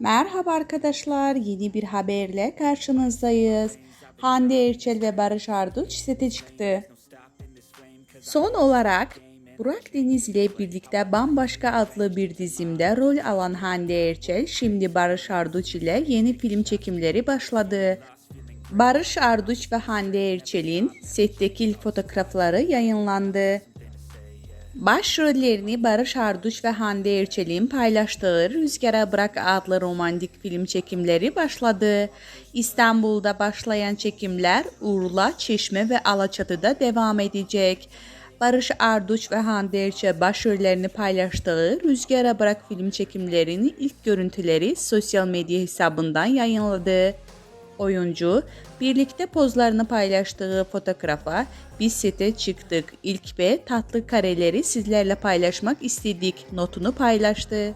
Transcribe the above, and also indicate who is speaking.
Speaker 1: Merhaba arkadaşlar, yeni bir haberle karşınızdayız. Hande Erçel ve Barış Arduç sete çıktı. Son olarak Burak Deniz ile birlikte Bambaşka adlı bir dizimde rol alan Hande Erçel şimdi Barış Arduç ile yeni film çekimleri başladı. Barış Arduç ve Hande Erçel'in setteki fotoğrafları yayınlandı. Başrollerini Barış Arduç ve Hande Erçel'in paylaştığı Rüzgara Bırak adlı romantik film çekimleri başladı. İstanbul'da başlayan çekimler Urla, Çeşme ve Alaçatı'da devam edecek. Barış Arduç ve Hande Erçel başrollerini paylaştığı Rüzgara Bırak film çekimlerinin ilk görüntüleri sosyal medya hesabından yayınladı. Oyuncu birlikte pozlarını paylaştığı fotoğrafa biz sete çıktık ilk ve tatlı kareleri sizlerle paylaşmak istedik notunu paylaştı.